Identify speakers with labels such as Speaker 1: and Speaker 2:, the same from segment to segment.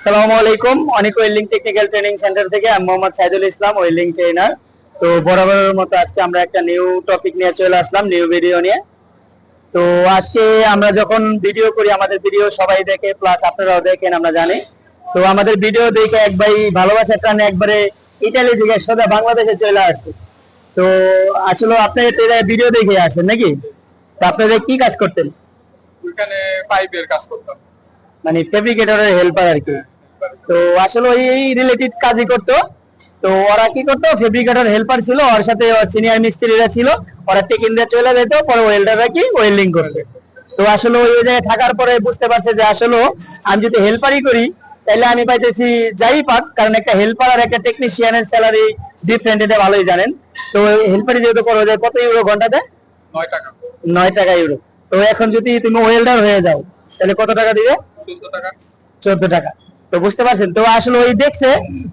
Speaker 1: আসসালামু আলাইকুম। অনেক ওয়েল্ডিং টেকনিক্যাল ট্রেনিং সেন্টার থেকে আমি মোহাম্মদ সাইদুল ইসলাম ওয়েল্ডিং ট্রেনার। তো বরাবরের মতো আজকে আমরা একটা নিউ টপিক নিয়ে চলে আসলাম নিউ ভিডিও নিয়ে। তো আজকে আমরা যখন ভিডিও করি আমাদের ভিডিও সবাই দেখে প্লাস আপনারাও দেখেন আমরা জানি। তো আমাদের ভিডিও দেখে এক ভাই ভালোবাসার টানে একবারে ইটালি থেকে সোজা বাংলাদেশে চলে আসছে। তো আসলে আপনি ভিডিও দেখে আসেন নাকি? তো আপনাদের কি কাজ করতেন?
Speaker 2: ওইখানে পাইপের কাজ করতাম।
Speaker 1: মানে ফেব্রিকেটরের হেল্পার আর কি। তো আসলে ওই এই রিলেটেড কাজই করতো। তো ওরা কি করতো? ফেব্রিকেটর হেল্পার ছিল ওর সাথে সিনিয়র মিস্ত্রিরা ছিল। ওরা টেকিং দিয়ে চলে যেত পরে ওয়েল্ডাররা কি ওয়েল্ডিং করতো। তো আসলে ওই জায়গায় থাকার পরে বুঝতে পারছে যে আসলে আমি যদি হেল্পারই করি তাহলে আমি পাইতেছি যাই পাক কারণ একটা হেল্পার আর একটা টেকনিশিয়ানের স্যালারি ডিফারেন্ট এটা ভালোই জানেন। তো হেল্পারই যেহেতু করো যায় কত ইউরো ঘন্টাতে?
Speaker 2: নয় টাকা।
Speaker 1: নয় টাকা ইউরো তো এখন যদি তুমি ওয়েল্ডার হয়ে যাও তাহলে কত টাকা দিবে?
Speaker 2: চোদ্দ টাকা।
Speaker 1: চোদ্দ টাকা। তো বুঝতে পারছেন? তো আসলে ওই দেখছে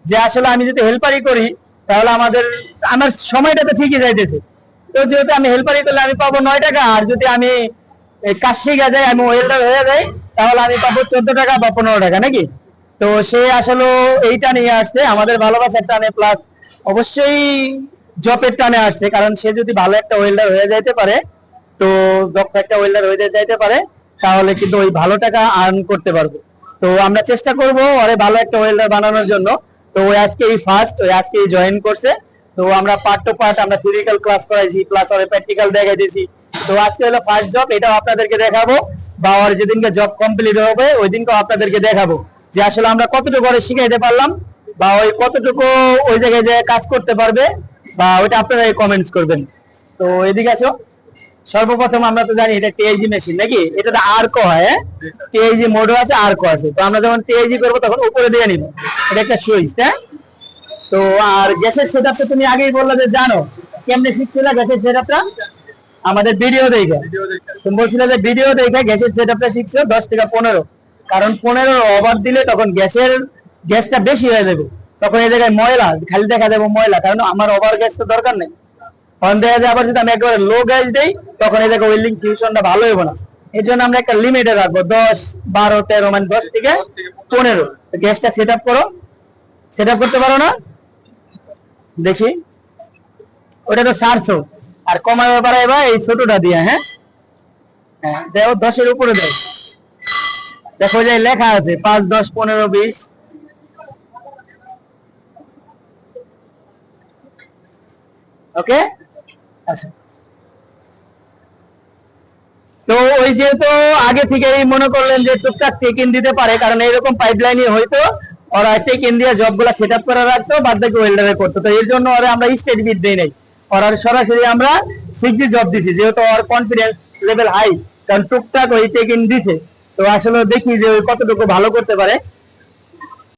Speaker 1: যে আসলে আমি যদি হেল্পারই করি, তাহলে আমাদের, আমার সময়টা তো ঠিকই যাইতেছে। তো যেহেতু আমি হেল্পারই করলে আমি পাবো নয় টাকা, আর যদি আমি কাজ শিখে যাই, আমি ওয়েল্ডার হয়ে যাই, তাহলে আমি পাবো চোদ্দ টাকা বা পনেরো টাকা, নাকি? তো সে আসলে এইটা নিয়ে আসছে, আমাদের ভালোবাসার টানে প্লাস অবশ্যই জবের টানে আসছে, কারণ সে যদি ভালো একটা ওয়েল্ডার হয়ে যাইতে পারে, তো দক্ষ একটা ওয়েল্ডার হয়ে যাইতে পারে, তাহলে কিন্তু ওই ভালো টাকা আর্ন করতে পারব। তো আমরা চেষ্টা করব ওরে ভালো একটা ওয়েল্ডার বানানোর জন্য। তো ওই আজকে এই ফার্স্ট ওই আজকে জয়েন করছে। তো আমরা পার্ট টু পার্ট আমরা থিওরিক্যাল ক্লাস করাইছি প্লাস ওরে প্র্যাকটিক্যাল দেখাই দিয়েছি। তো আজকে হলো ফার্স্ট জব এটাও আপনাদেরকে দেখাবো। বা ওর যেদিনকে জব কমপ্লিট হবে ওই দিনকে আপনাদেরকে দেখাবো। যে আসলে আমরা কতটুকু করে শিখাইতে পারলাম, বা ওই কতটুকু ওই জায়গায় যে কাজ করতে পারবে, বা ওইটা আপনারা কমেন্টস করবেন। তো এদিকে আসো। সর্বপ্রথম আমরা তো জানি এটা টিআইজি মেশিন নাকি? এটা তো আর্কো হয় টিআইজি মোডও আছে আর্কো আছে। তো আমরা যখন টিআইজি করব তখন উপরে দিয়ে নিব। এটা একটা সুইচ হ্যাঁ? তো আর গ্যাসের সেটআপটা তুমি আগেই বললে যে জানো কেমনে শিখছিলে গ্যাসের সেটআপটা আমাদের ভিডিও দেখে। তুমি বলছিলে যে ভিডিও দেখে গ্যাসের সেটআপটা শিখছো দশ থেকে পনেরো। কারণ পনেরো ওভার দিলে তখন গ্যাসের গ্যাসটা বেশি হয়ে যাবে। তখন এই জায়গায় ময়লা খালি দেখা যাবে ময়লা। কারণ আমার ওভার গ্যাস তো দরকার নেই। তখন দেখা যদি আমি একবারে লো গ্যাস দেই, তখন এই জায়গায় ওয়েল্ডিং ফিউশনটা ভালো হবে না। এই জন্য আমরা একটা লিমিটে রাখব, দশ, বারো, তেরো মানে দশ থেকে পনেরো। গ্যাসটা সেট আপ করো। সেট আপ করতে পারো না? দেখি। ওটা তো চারশো আর কমাবে পারে এবার এই ছোটটা দিয়ে হ্যাঁ? হ্যাঁ দেও, দশের উপরে দেও। দেখো যে লেখা আছে, পাঁচ, দশ, পনেরো, বিশ। ওকে আচ্ছা। তো ওই যেহেতু আগে থেকেই মনে করলেন যে টুকটাক টেক ইন দিতে পারে, কারণ এরকম পাইপলাইনে হয়তো ওরা ইন দিয়ে সেট আপ করে রাখতো, বাদ বাকি ওয়েল্ডারে করতো। তো এর জন্য ওরা আমরা স্টেট বিট দিই নাই। ওরা সরাসরি আমরা সিক্স জব দিছি, যেহেতু ওর কনফিডেন্স লেভেল হাই কারণ টুকটাক ওই টেক ইন দিছে। তো আসলে দেখি যে কতটুকু ভালো করতে পারে।